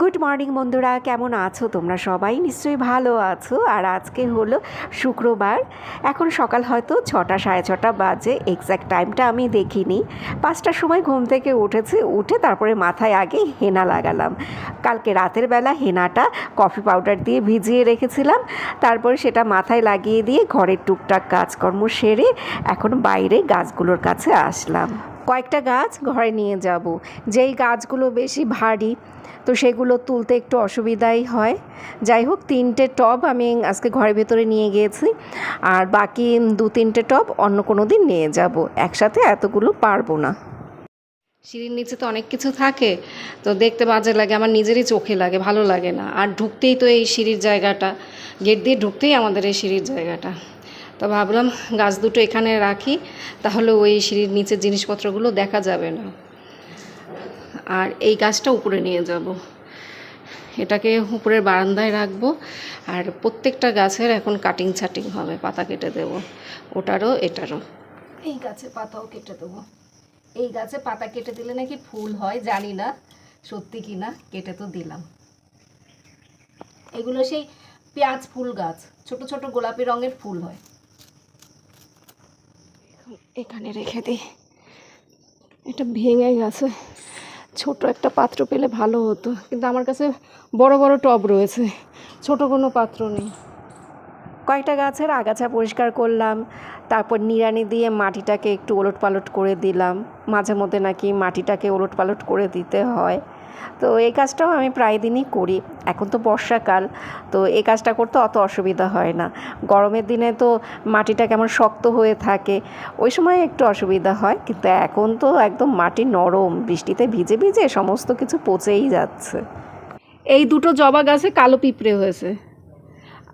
Good morning বন্ধুরা। কেমন আছো তোমরা সবাই? নিশ্চয়ই ভালো আছো। আর আজকে হলো শুক্রবার। এখন সকাল হয়তো ছটা, সাড়ে ছটা বাজে। এক্স্যাক্ট টাইমটা আমি দেখিনি। পাঁচটার সময় ঘুম থেকে উঠেছি। উঠে তারপরে মাথায় আগে হেনা লাগালাম। কালকে রাতের বেলা হেনাটা কফি পাউডার দিয়ে ভিজিয়ে রেখেছিলাম। তারপরে সেটা মাথায় লাগিয়ে দিয়ে ঘরের টুকটাক কাজকর্ম সেরে এখন বাইরে গাছগুলোর কাছে আসলাম। কয়েকটা গাছ ঘরে নিয়ে যাব। যেই গাছগুলো বেশি ভারী, তো সেগুলো তুলতে একটু অসুবিধাই হয়। যাই হোক, তিনটে টব আমি আজকে ঘরের ভেতরে নিয়ে গিয়েছি। আর বাকি দু তিনটে টব অন্য কোনো দিন নিয়ে যাব। একসাথে এতগুলো পারব না। সিঁড়ির নিচে তো অনেক কিছু থাকে, তো দেখতে বাজে লাগে, আমার নিজেরই চোখে লাগে, ভালো লাগে না। আর ঢুকতেই তো এই সিঁড়ির জায়গাটা, গেট দিয়ে ঢুকতেই আমাদের এই সিঁড়ির জায়গাটা। তো ভাবলাম গাছ দুটো এখানে রাখি, তাহলে ওই সিঁড়ির নিচের জিনিসপত্রগুলো দেখা যাবে না। আর এই গাছটা উপরে নিয়ে যাব। এটাকে উপরের বারান্দায় রাখব, আর প্রত্যেকটা গাছের এখন কাটিং ছাটিং হবে, পাতা কেটে দেব। ওটারও এটারও। এই গাছে পাতাও কেটে দেবো। এই গাছে পাতা কেটে দিলে নাকি ফুল হয়, জানি না, সত্যি কি না, কেটে তো দিলাম। এগুলো সেই পেঁয়াজ ফুল গাছ, ছোট ছোট গোলাপি রঙের ফুল হয়। এখানে রেখে দিই। এটা ভেঙে গেছে। ছোট একটা পাত্র পেলে ভালো হতো, কিন্তু আমার কাছে বড় বড় টব রয়েছে, ছোট কোনো পাত্র নেই। কয়েকটা গাছের আগাছা পরিষ্কার করলাম, তারপর নিড়ানি দিয়ে মাটিটাকে একটু ওলট পালট করে দিলাম। মাঝে মধ্যে নাকি মাটিটাকে ওলট পালট করে দিতে হয়। তো এই কাজটাও আমি প্রায় দিনই করি। এখন তো বর্ষাকাল, তো এই কাজটা করতে অত অসুবিধা হয় না। গরমের দিনে তো মাটিটা কেমন শক্ত হয়ে থাকে, ওই সময় একটু অসুবিধা হয়। কিন্তু এখন তো একদম মাটি নরম, বৃষ্টিতে ভিজে ভিজে সমস্ত কিছু পচেই যাচ্ছে। এই দুটো জবা গাছে কালো পিঁপড়ে হয়েছে।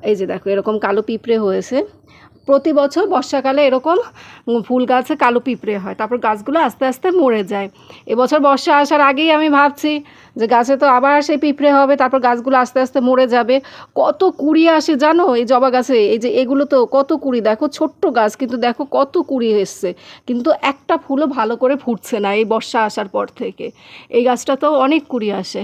এই যে দেখো, এরকম কালো পিঁপড়ে হয়েছে। প্রতি বছর বর্ষাকালে এরকম ফুল গাছে, কালো পিঁপড়ে হয়। তারপর গাছগুলো আস্তে আস্তে মরে যায়। এবছর বর্ষা আসার আগেই আমি ভাবছি যে গাছে তো আবার সেই পিঁপড়ে হবে, তারপর গাছগুলো আস্তে আস্তে মরে যাবে। কত কুড়ি আসে জানো এই জবা গাছে? এই যে এগুলো তো কত কুড়ি, দেখো ছোট্ট গাছ কিন্তু দেখো কত কুড়ি এসছে। কিন্তু একটা ফুলও ভালো করে ফুটছে না এই বর্ষা আসার পর থেকে। এই গাছটা তো অনেক কুড়ি আসে।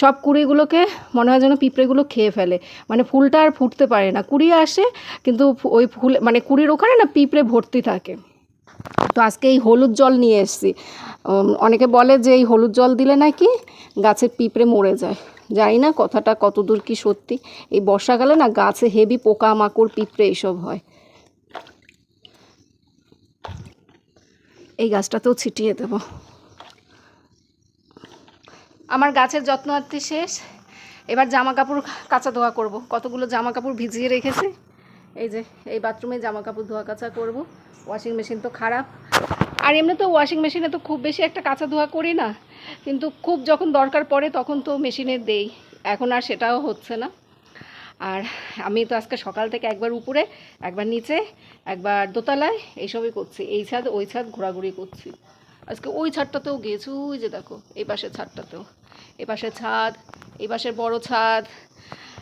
সব কুড়িগুলোকে মনে হয় যেন পিঁপড়েগুলো খেয়ে ফেলে। মানে ফুলটা আর ফুটতে পারে না। কুড়ি আসে, কিন্তু ওই ফুল মানে কুড়ির ওখানে না পিঁপড়ে ভর্তি থাকে। তো আজকে এই হলুদ জল নিয়ে এসেছি। অনেকে বলে যে এই হলুদ জল দিলে নাকি গাছের পিঁপড়ে মরে যায়। জানি না কথাটা কতদূর কি সত্যি। এই বর্ষাকালে না গাছে হেভি পোকা মাকড় পিঁপড়ে এইসব হয়। এই গাছটাতেও ছিটিয়ে দেব। আমার গাছের যত্ন শেষ। এবার জামা কাপড় কাচা ধোয়া করব। কতগুলো জামা কাপড় ভিজিয়ে রেখেছি। এই যে, এই বাথরুমে জামা কাপড় ধোয়া কাচা করব। ওয়াশিং মেশিন তো খারাপ। আর এমনি তো ওয়াশিং মেশিনে তো খুব বেশি একটা কাঁচা ধোয়া করি না। কিন্তু খুব যখন দরকার পড়ে তখন তো মেশিনে দেই। এখন আর সেটাও হচ্ছে না। আর আমি তো আজকে সকাল থেকে একবার উপরে, একবার নিচে, একবার দোতলায় এইসবই করছি। এই ছাদ, ওই ছাদ ঘোরাঘুরি করছি। আজকে ওই ছাদটাতেও গিয়েছি, ওই যে দেখো, এই পাশের ছাদটাতেও। এই পাশের ছাদ এই পাশের বড় ছাদ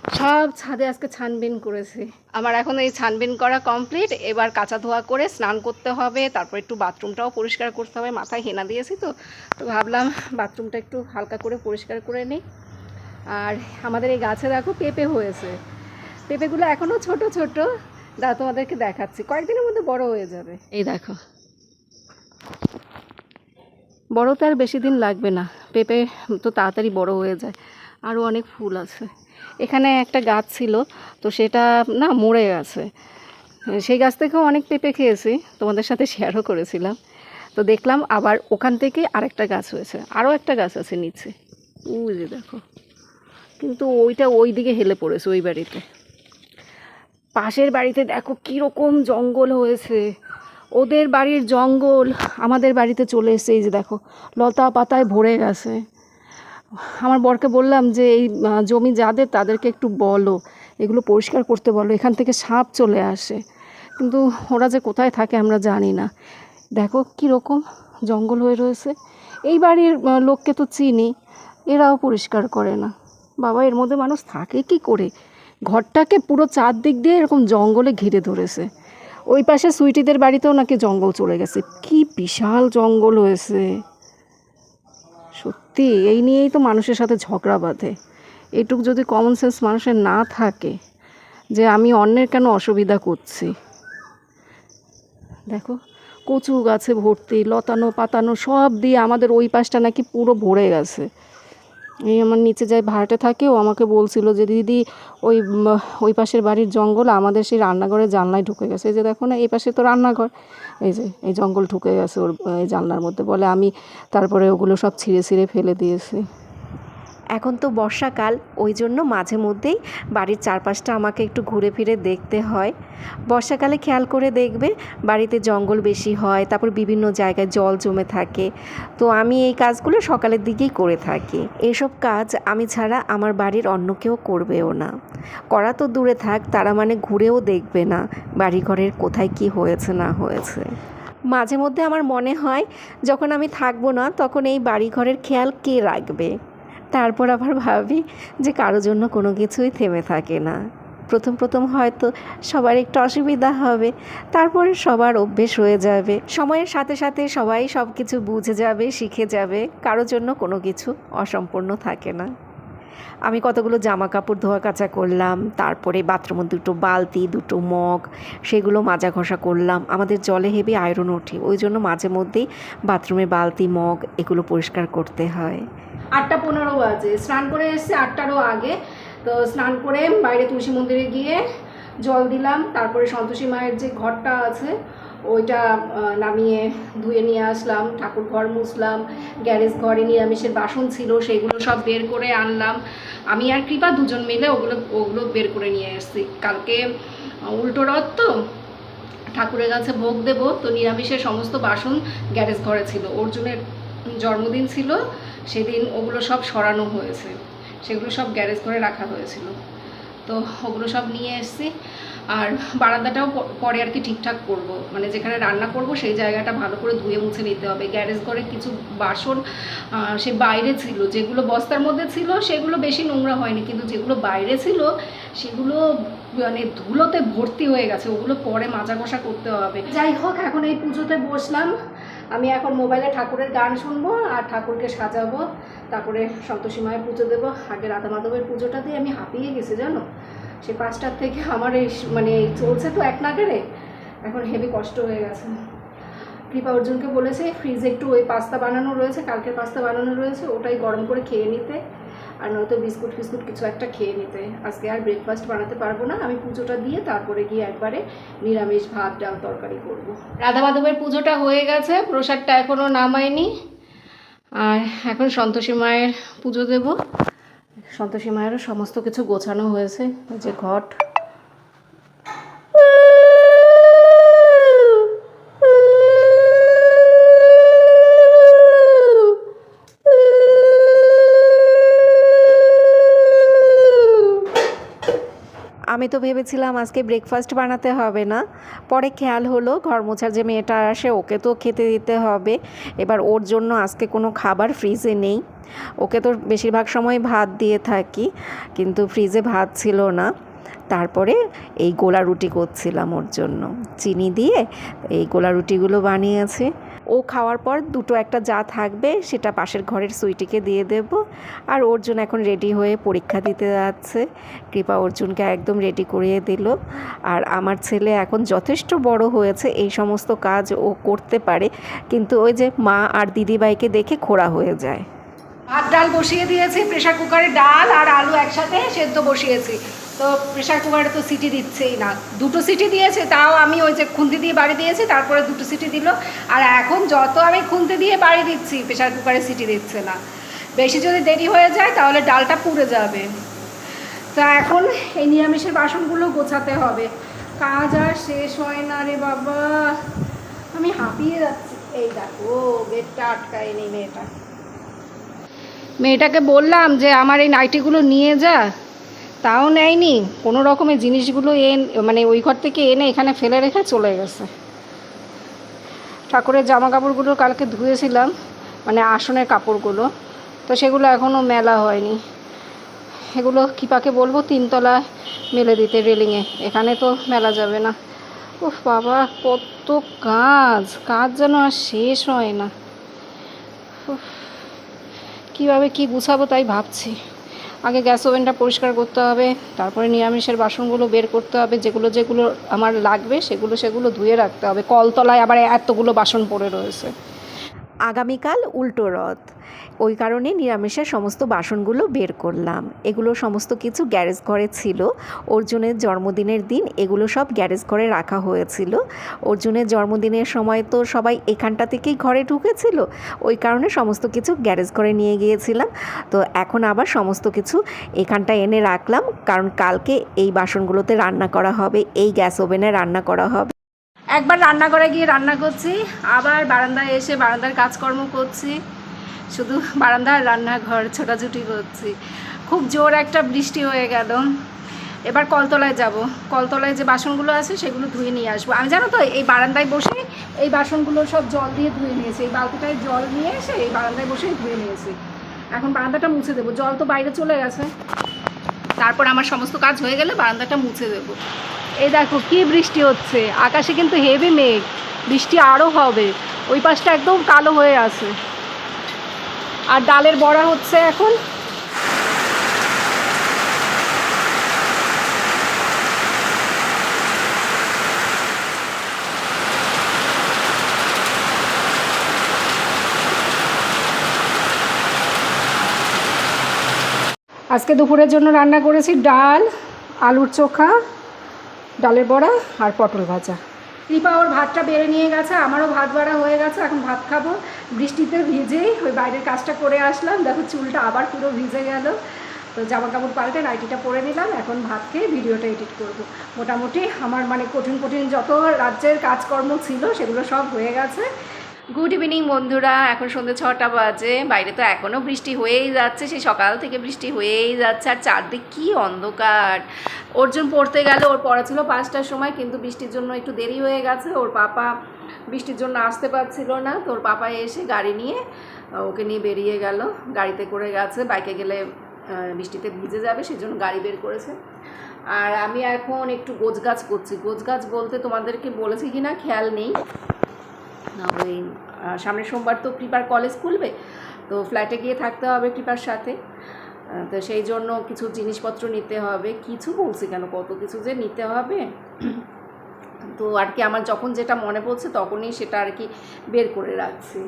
সব ছাদে আজকে ছানবিন করেছি। আমার এখন এই ছানবিন করা কমপ্লিট। এবার কাঁচা ধোয়া করে স্নান করতে হবে। তারপর একটু বাথরুমটাও পরিষ্কার করতে হবে। মাথায় হেনা দিয়েছি তো। তো ভাবলাম বাথরুমটা একটু হালকা করে পরিষ্কার করে নিই। আর আমাদের এই গাছে দেখো পেঁপে হয়েছে। পেঁপেগুলো এখনও ছোট ছোট। দা তোমাদেরকে দেখাচ্ছি। কয়েকদিনের মধ্যে বড় হয়ে যাবে। এই দেখো। বড় তো আর বেশি দিন লাগবে না। পেঁপে তো তাড়াতাড়ি বড় হয়ে যায়। আরও অনেক ফুল আছে। এখানে একটা গাছ ছিল, তো সেটা না মরে গেছে। সেই গাছ থেকেও অনেক পেঁপে খেয়েছি, তোমাদের সাথে শেয়ারও করেছিলাম। তো দেখলাম আবার ওখান থেকে আরেকটা গাছ হয়েছে, আরও একটা গাছ আছে নিচে। ওই যে দেখো। কিন্তু ওইটা ওই দিকে হেলে পড়েছে, ওই বাড়িতে। পাশের বাড়িতে দেখো কীরকম জঙ্গল হয়েছে। ওদের বাড়ির জঙ্গল আমাদের বাড়িতে চলে এসেছে, এই যে দেখো। লতা পাতায় ভরে গেছে। আমার বরকে বললাম যে এই জমি যাদের তাদেরকে একটু বলো, এগুলো পরিষ্কার করতে বলো, এখান থেকে সাপ চলে আসে। কিন্তু ওরা যে কোথায় থাকে আমরা জানি না। দেখো কীরকম জঙ্গল হয়ে রয়েছে। এই বাড়ির লোককে তো চিনি, এরাও পরিষ্কার করে না। বাবা, এর মধ্যে মানুষ থাকে কি করে? ঘরটাকে পুরো চারদিক দিয়ে এরকম জঙ্গলে ঘিরে ধরেছে। ওই পাশে সুইটিদের বাড়িতেও নাকি জঙ্গল চলে গেছে। কি বিশাল জঙ্গল হয়েছে। সত্যি, এই নিয়েই তো মানুষের সাথে ঝগড়া বাঁধে। এটুক যদি কমন সেন্স মানুষের না থাকে, যে আমি অন্যের কেন অসুবিধা করছি? দেখো, কচু গাছে ভর্তি, লতানো পাতানো সব দিয়ে আমাদের ওই পাশটা নাকি পুরো ভরে গেছে। এই আমার নিচে যাই ভাড়াটে থাকে, ও আমাকে বলছিল যে, দিদি, ওই ওই পাশের বাড়ির জঙ্গল, আমাদের সেই রান্নাঘরের জানলায় ঢুকে গেছে। এই যে দেখো না, এই পাশে তো রান্নাঘর। এই যে, এই জঙ্গল ঢুকে গেছে ওর, এই জানলার মধ্যে। বলে, আমি তারপরে ওগুলো সব ছিঁড়ে ছিঁড়ে ফেলে দিয়েছি। এখন তো বর্ষাকাল, ওই জন্য মাঝে মধ্যেই বাড়ির চারপাশটা আমাকে একটু ঘুরে ফিরে দেখতে হয়। বর্ষাকালে খেয়াল করে দেখবে, বাড়িতে জঙ্গল বেশি হয়, তারপর বিভিন্ন জায়গায় জল জমে থাকে। তো আমি এই কাজগুলো সকালের দিকেই করে থাকি। এসব কাজ আমি ছাড়া আমার বাড়ির অন্য কেউ করবেও না। করা তো দূরে থাক, তারা মানে ঘুরেও দেখবে না, বাড়িঘরের কোথায় কি হয়েছে, না হয়েছে। মাঝে মধ্যে আমার মনে হয়, যখন আমি থাকব না, তখন এই বাড়িঘরের খেয়াল কে রাখবে? তারপর আবার ভাবি যে কারোর জন্য কোনো কিছুই থেমে থাকে না। প্রথম প্রথম হয়তো সবার একটু অসুবিধা হবে, তারপরে সবার অভ্যেস হয়ে যাবে। সময়ের সাথে সাথে সবাই সব কিছু বুঝে যাবে, শিখে যাবে কারোর জন্য কোনো কিছু অসম্পূর্ণ থাকে না। আমি কতগুলো জামা কাপড় ধোয়া কাচা করলাম, তারপরে বাথরুমে দুটো বালতি, দুটো মগ, সেগুলো মাজা ঘষা করলাম। আমাদের জলে হেভি আয়রন ওঠে, ওই জন্য মাঝে মধ্যেই বাথরুমে বালতি, মগ এগুলো পরিষ্কার করতে হয়। আটটা পনেরো বাজে, স্নান করে এসেছি আটটারও আগে। তো স্নান করে বাইরে তুলসী মন্দিরে গিয়ে জল দিলাম, তারপরে সন্তোষী মায়ের যে ঘরটা আছে ওইটা নামিয়ে ধুয়ে নিয়ে আসলাম, ঠাকুর ঘর মুছলাম, গ্যারেজ ঘরে নিরামিষের বাসন ছিল, সেগুলো সব বের করে আনলাম। আমি আর কৃপা দুজন মিলে ওগুলো ওগুলো বের করে নিয়ে এসেছি কালকে উল্টো রথ তো, ঠাকুরের কাছে ভোগ দেবো, তো নিরামিষের সমস্ত বাসন গ্যারেজ ঘরে ছিল। অর্জুনের জন্মদিন ছিল, সেদিন ওগুলো সব সরানো হয়েছে। সেগুলো সব গ্যারেজ ঘরে রাখা হয়েছিল। তো ওগুলো সব নিয়ে এসেছি। আর বারান্দাটাও পরে আর কি ঠিকঠাক করব। মানে যেখানে রান্না করব সেই জায়গাটা ভালো করে ধুয়ে মুছে নিতে হবে। গ্যারেজ ঘরে কিছু বাসন সে বাইরে ছিল। যেগুলো বস্তার মধ্যে ছিল সেগুলো বেশি নোংরা হয়নি। কিন্তু যেগুলো বাইরে ছিল সেগুলো মানে ধুলোতে ভর্তি হয়ে গেছে। ওগুলো পরে মাজা ঘষা করতে হবে। যাই হোক, এখন এই পুজোতে বসলাম। আমি এখন মোবাইলে ঠাকুরের গান শুনব আর ঠাকুরকে সাজাবো। তারপরে সন্তোষী মায়ের পুজো দেবো। আগে রাধা মাধবের পুজোটা দিয়ে আমি হাঁপিয়ে গেছি, জানো? সে পাঁচটার থেকে আমার এই মানে চলছে তো এক নাগারে এখন হেভি কষ্ট হয়ে গেছে। কৃপা অর্জুনকে বলেছে ফ্রিজে একটু ওই পাস্তা বানানো রয়েছে, কালকের পাস্তা বানানো রয়েছে, ওটাই গরম করে খেয়ে নিতে। আর নয়তো বিস্কুট ফিস্কুট কিছু একটা খেয়ে নিতে। আজকে আর ব্রেকফাস্ট বানাতে পারব না। আমি পুজোটা দিয়ে তারপরে গিয়ে একবারে নিরামিষ ভাত, ডাল, তরকারি করব। রাধা মাধবের পুজোটা হয়ে গেছে, প্রসাদটা এখনও নামায়নি। আর এখন সন্তোষী মায়ের পুজো দেব। সন্তোষী মায়েরও সমস্ত কিছু গোছানো হয়েছে যে ঘট। আমি তো ভেবেছিলাম আজকে ব্রেকফাস্ট বানাতে হবে না। পরে খেয়াল হলো ঘর মোছার যে মেয়েটা আসে, ওকে তো খেতে দিতে হবে। এবার ওর জন্য আজকে কোনো খাবার ফ্রিজে নেই। ওকে তো বেশিরভাগ সময় ভাত দিয়ে থাকি, কিন্তু ফ্রিজে ভাত ছিল না। তারপরে এই গোলা রুটি করছিলাম ওর জন্য। চিনি দিয়ে এই গোলা রুটিগুলো বানিয়েছে। ও খাওয়ার পর দুটো একটা যা থাকবে সেটা পাশের ঘরের সুইটিকে দিয়ে দেব। আর অর্জুন এখন রেডি হয়ে পরীক্ষা দিতে যাচ্ছে। কৃপা অর্জুনকে একদম রেডি করিয়ে দিল। আর আমার ছেলে এখন যথেষ্ট বড় হয়েছে, এই সমস্ত কাজ ও করতে পারে। কিন্তু ওই যে মা আর দিদিভাইকে দেখে খোড়া হয়ে যায়। ভাত ডাল বসিয়ে দিয়েছি, প্রেশার কুকারে ডাল আর আলু একসাথে সেদ্ধ বসিয়েছি। তো প্রেশার কুকারে তো সিটি দিচ্ছেই না। দুটো সিটি দিয়েছে, তাও আমি ওই যে খুন্তি দিয়ে বাড়ি দিয়েছি, তারপরে দুটো সিটি দিল। আর এখন যত আমি খুন্তি দিয়ে বাড়ি দিচ্ছি, প্রেশার কুকারে সিটি দিচ্ছে না। বেশি যদি দেরি হয়ে যায়, তাহলে ডালটা পুড়ে যাবে। তা এখন এই নিরামিষের বাসনগুলো গোছাতে হবে। কাজ আর শেষ হয় না রে বাবা। আমি হাঁপিয়ে যাচ্ছি। এই দেখো, বেডটা আটকায় নেই মেয়েটা। মেয়েটাকে বললাম যে, আমার এই নাইটিগুলো নিয়ে যা। তাও নেয়নি। কোনো রকমের জিনিসগুলো এন মানে ওই ঘর থেকে এনে এখানে ফেলে রেখে চলে গেছে। ঠাকুরের জামা কাপড়গুলো কালকে ধুয়েছিলাম মানে আসনের কাপড়গুলো। তো সেগুলো এখনও মেলা হয়নি। এগুলো কিপাকে বলব? তিনতলায় মেলে দিতে রেলিংয়ে। এখানে তো মেলা যাবে না। উফ বাবা, কত কাজ! কাজ যেন আর শেষ হয় না। কীভাবে কি গুছাবো তাই ভাবছি। আগে গ্যাস ওভেনটা পরিষ্কার করতে হবে, তারপরে নিরামিষের বাসনগুলো বের করতে হবে, যেগুলো যেগুলো আমার লাগবে সেগুলো সেগুলো ধুয়ে রাখতে হবে। কলতলায় আবার এতগুলো বাসন পড়ে রয়েছে। আগামীকাল উল্টো রথ। ওই কারণে নিরামিষের সমস্ত বাসনগুলো বের করলাম। এগুলো সমস্ত কিছু গ্যারেজ ঘরে ছিল। অর্জুনের জন্মদিনের দিন এগুলো সব গ্যারেজ ঘরে রাখা হয়েছিল। অর্জুনের জন্মদিনের সময় তো সবাই এখানটা থেকেই ঘরে ঢুকেছিল। ওই কারণে সমস্ত কিছু গ্যারেজ ঘরে নিয়ে গিয়েছিলাম। তো এখন আবার সমস্ত কিছু এখানটা এনে রাখলাম। কারণ কালকে এই বাসনগুলোতে রান্না করা হবে, এই গ্যাস ওভেনে রান্না করা হবে। একবার রান্নাঘরে গিয়ে রান্না করছি, আবার বারান্দায় এসে বারান্দার কাজকর্ম করছি। শুধু বারান্দার রান্নাঘর, ছোটাছুটি করছি। খুব জোর একটা বৃষ্টি হয়ে গেল। এবার কলতলায় যাব। কলতলায় যে বাসনগুলো আছে সেগুলো ধুয়ে নিয়ে আসব। আমি জানো তো, এই বারান্দায় বসে এই বাসনগুলো সব জল দিয়ে ধুয়ে নিয়েছি। এই বালতিটায় জল নিয়ে এসে এই বারান্দায় বসেই ধুয়ে নিয়েছি। এখন বারান্দাটা মুছে দেবো। জল তো বাইরে চলে গেছে। তারপর আমার সমস্ত কাজ হয়ে গেলে বারান্দাটা মুছে দেবো। এই দেখো, কি বৃষ্টি হচ্ছে। আকাশে কিন্তু হেভি মেঘ। বৃষ্টি আরও হবে। ওই পাশটা একদম কালো হয়ে আছে। আর ডালের বড়া হচ্ছে এখন। আজকে দুপুরের জন্য রান্না করেছি ডাল, আলুর চোখা, ডালের বড়া আর পটল ভাজা। কৃপা, ওর ভাতটা বেড়ে নিয়ে গেছে, আমারও ভাত বাড়া হয়ে গেছে, এখন ভাত খাব। বৃষ্টিতে ভিজেই ওই বাইরের কাজটা করে আসলাম। দেখো, চুলটা আবার পুরো ভিজে গেল। তো জামা কাপড় পাল্টে নাইটিটা পরে নিলাম, এখন ভাত খেয়ে ভিডিওটা এডিট করব। মোটামুটি আমার মানে কঠিন কঠিন যত রাজ্যের কাজকর্ম ছিল, সেগুলো সব হয়ে গেছে। গুড ইভিনিং বন্ধুরা। এখন সন্ধ্যে ছটা বাজে। বাইরে তো এখনও বৃষ্টি হয়েই যাচ্ছে। সেই সকাল থেকে বৃষ্টি হয়েই যাচ্ছে। আর চারদিক কি অন্ধকার। অর্জুন পড়তে গেল। ওর পড়া ছিল পাঁচটার সময়, কিন্তু বৃষ্টির জন্য একটু দেরি হয়ে গেছে। ওর পাপা বৃষ্টির জন্য আসতে পারছিল না। তো ওর পাপা এসে গাড়ি নিয়ে ওকে নিয়ে বেরিয়ে গেল। গাড়িতে করে গেছে। বাইকে গেলে বৃষ্টিতে ভিজে যাবে, সেজন্য গাড়ি বের করেছে। আর আমি এখন একটু গোছগাছ করছি। গোছগাছ বলতে তোমাদেরকে বলেছি কি না খেয়াল নেই। ওই সামনের সোমবার তো কৃপার কলেজ খুলবে, তো ফ্ল্যাটে গিয়ে থাকতে হবে কৃপার সাথে। তো সেই জন্য কিছু জিনিসপত্র নিতে হবে, কিছু বলছি কেন, কত কিছু যে নিতে হবে। তো আর কি আমার যখন যেটা মনে পড়ছে তখনই সেটা আর কি বের করে রাখছি।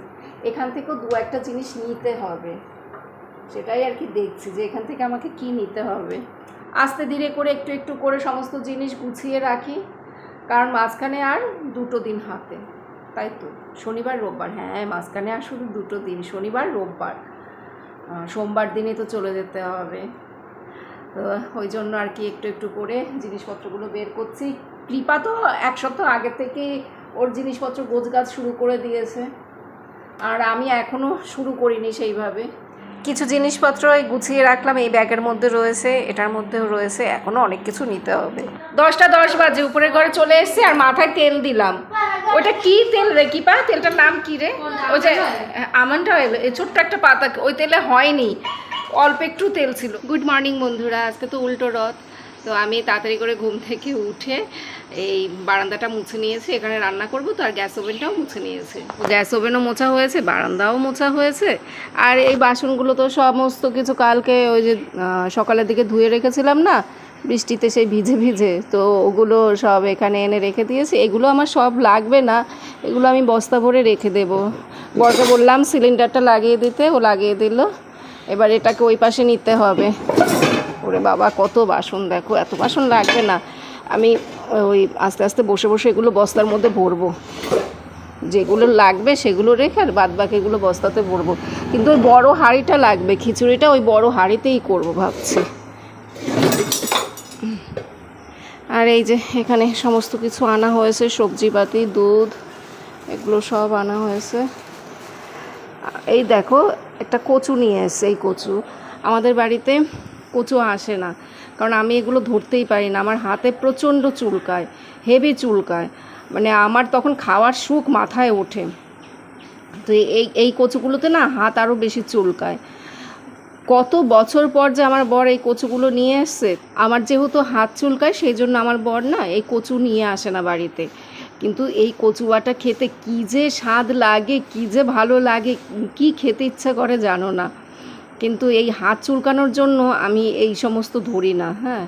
এখান থেকেও দু একটা জিনিস নিতে হবে, সেটাই আর কি দেখছি যে এখান থেকে আমাকে কি নিতে হবে। আস্তে ধীরে করে, একটু একটু করে সমস্ত জিনিস গুছিয়ে রাখি, কারণ মাঝখানে আর দুটো দিন হাতে। তাই তো শনিবার রোববার। হ্যাঁ মাঝখানে আর শুধু দুটো দিন শনিবার রোববার। সোমবার দিনে তো চলে যেতে হবে। তো ওই জন্য আর কি একটু একটু করে জিনিসপত্রগুলো বের করছি। কৃপা তো এক সপ্তাহ আগে থেকেই ওর জিনিসপত্র গোছগাছ শুরু করে দিয়েছে। আর আমি এখনও শুরু করিনি সেইভাবে। কিছু জিনিসপত্র গুছিয়ে রাখলাম এই ব্যাগের মধ্যে রয়েছে এটার মধ্যেও রয়েছে এখনও অনেক কিছু নিতে হবে। দশটা দশ বাজে উপরের ঘরে চলে এসেছি আর মাথায় তেল দিলাম। ওটা কি তেল রে? কি পা? তেলটার নাম কি রে? ওই যে আমন্ড অয়েল এই ছোট্ট একটা পাতা। ওই তেলে হয়নি। অল্প একটু তেল ছিল। গুড মর্নিং বন্ধুরা। আজকে তো উল্টো রথ। তো আমি তাড়াতাড়ি করে ঘুম থেকে উঠে এই বারান্দাটা মুছে নিয়েছি। এখানে রান্না করব। তো আর গ্যাস ওভেনটাও মুছে নিয়েছি। গ্যাস ওভেনও মোছা হয়েছে বারান্দাও মোছা হয়েছে। আর এই বাসনগুলো তো সমস্ত কিছু কালকে ওই যে সকালের দিকে ধুয়ে রেখেছিলাম না বৃষ্টিতে সেই ভিজে ভিজে, তো ওগুলো সব এখানে এনে রেখে দিয়েছি। এগুলো আমার সব লাগবে না, এগুলো আমি বস্তা ভরে রেখে দেবো। বরকে বললাম সিলিন্ডারটা লাগিয়ে দিতে, ও লাগিয়ে দিল। এবার এটাকে ওই পাশে নিতে হবে। ওরে বাবা, কত বাসন দেখো, এত বাসন লাগবে না। আমি ওই আস্তে আস্তে বসে বসে এগুলো বস্তার মধ্যে ভরবো। যেগুলো লাগবে সেগুলো রেখে আর বাদ বাকিগুলো বস্তাতে ভরবো। কিন্তু ওই বড়ো হাঁড়িটা লাগবে, খিচুড়িটা ওই বড় হাঁড়িতেই করব ভাবছি। আর এই যে এখানে সমস্ত কিছু আনা হয়েছে, সবজিপাতি, দুধ, এগুলো সব আনা হয়েছে। এই দেখো, একটা কচু নিয়ে এসছে, এই কচু। আমাদের বাড়িতে কচু আসে না, কারণ আমি এগুলো ধরতেই পারি না। আমার হাতে প্রচণ্ড চুলকায় হেভি চুলকায়। মানে আমার তখন খাওয়ার সুখ মাথায় ওঠে। তো এই এই কচুগুলোতে না হাত আরও বেশি চুলকায়। কত বছর পর যে আমার বর এই কচুগুলো নিয়ে এসছে, আমার যেহেতু হাত চুলকায় সেই জন্য আমার বর না এই কচু নিয়ে আসে না বাড়িতে। কিন্তু এই কচুয়াটা খেতে কী যে স্বাদ লাগে, কী যে ভালো লাগে, কি খেতে ইচ্ছা করে জানো না। কিন্তু এই হাত চুলকানোর জন্য আমি এই সমস্ত ধরি না হ্যাঁ।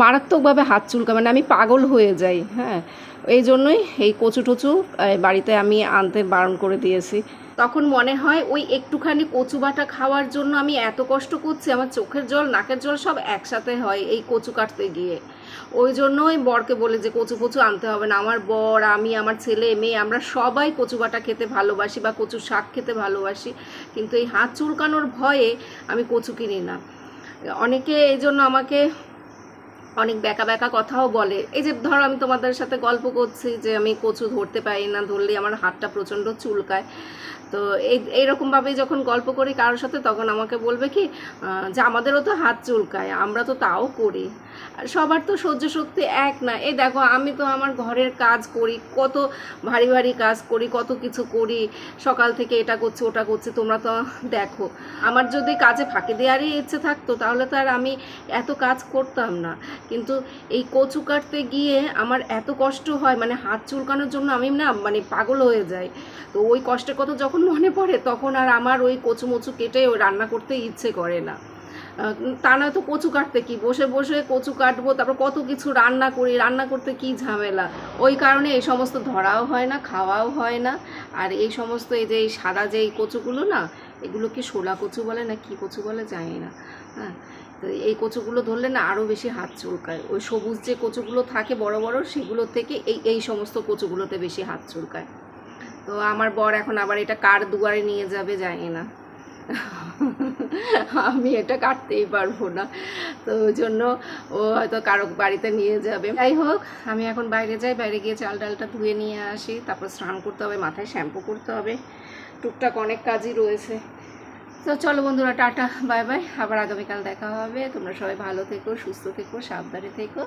মারাত্মকভাবে হাত চুলকা মানে আমি পাগল হয়ে যাই হ্যাঁ। এই জন্যই এই কচু টচু বাড়িতে আমি আনতে বারণ করে দিয়েছি। তখন মনে হয় ওই একটুখানি কচু বাটা খাওয়ার জন্য আমি এত কষ্ট করছি, আমার চোখের জল, নাকের জল সব একসাথে হয় এই কচু কাটতে গিয়ে। ওই জন্যই বরকে বলে যে, কচু কচু আনতে হবে না। আমার বর, আমি, আমার ছেলে, মেয়ে, আমরা সবাই কচু বাটা খেতে ভালোবাসি বা কচু শাক খেতে ভালোবাসি। কিন্তু এই হাত চুলকানোর ভয়ে আমি কচু কিনি না। অনেকে এই জন্য আমাকে অনেক ব্যাকা ব্যাকা কথাও বলে। এই যে ধরো আমি তোমাদের সাথে গল্প করছি যে আমি কচু ধরতে পারি না ধরলে আমার হাতটা প্রচণ্ড চুলকায়। তো এই এইরকমভাবে যখন গল্প করি কারোর সাথে, তখন আমাকে বলবে কি যে আমাদেরও তো হাত চুলকায়, আমরা তো তাও করি। আর সবার তো সহ্য শক্তি এক না। এই দেখো, আমি তো আমার ঘরের কাজ করি, কত ভারী ভারী কাজ করি, কত কিছু করি, সকাল থেকে এটা করছি, ওটা করছি, তোমরা তো দেখো। আমার যদি কাজে ফাঁকি দেওয়ারই ইচ্ছে থাকতো, তাহলে তো আর আমি এত কাজ করতাম না। কিন্তু এই কচু কাটতে গিয়ে আমার এত কষ্ট হয় মানে হাত চুলকানোর জন্য আমি না মানে পাগল হয়ে যাই। তো ওই কষ্টের কথা যখন মনে পড়ে তখন আর আমার ওই কচু মচু কেটে ওই রান্না করতে ইচ্ছে করে না। তা নয় তো কচু কাটতে কি? বসে বসে কচু কাটবো, তারপর কত কিছু রান্না করি, রান্না করতে কি ঝামেলা? ওই কারণে এই সমস্ত ধরাও হয় না, খাওয়াও হয় না। আর এই সমস্ত এই যে এই সাদা যে এই কচুগুলো না এগুলো কি শোলা কচু বলে না, কি কচু বলে জানি না। হ্যাঁ তো এই কচুগুলো ধরলে না আরও বেশি হাত চুলকায়। ওই সবুজ যে কচুগুলো থাকে বড় বড়, সেগুলো থেকে এই এই সমস্ত কচুগুলোতে বেশি হাত চুলকায়। তো আমার বর এখন আবার এটা কার দুয়ারে নিয়ে যাবে জানি না। আমি এটা কাটতেই পারব না। তো ওই জন্য ও হয়তো কারও বাড়িতে নিয়ে যাবে। যাই হোক, আমি এখন বাইরে যাই, বাইরে গিয়ে চাল ডালটা ধুয়ে নিয়ে আসি। তারপর স্নান করতে হবে, মাথায় শ্যাম্পু করতে হবে। টুকটাক অনেক কাজই রয়েছে। তো চলো বন্ধুরা, টাটা, বাই বাই। আবার আগামীকাল দেখা হবে। তোমরা সবাই ভালো থেকো, সুস্থ থেকো, সাবধানে থেকো।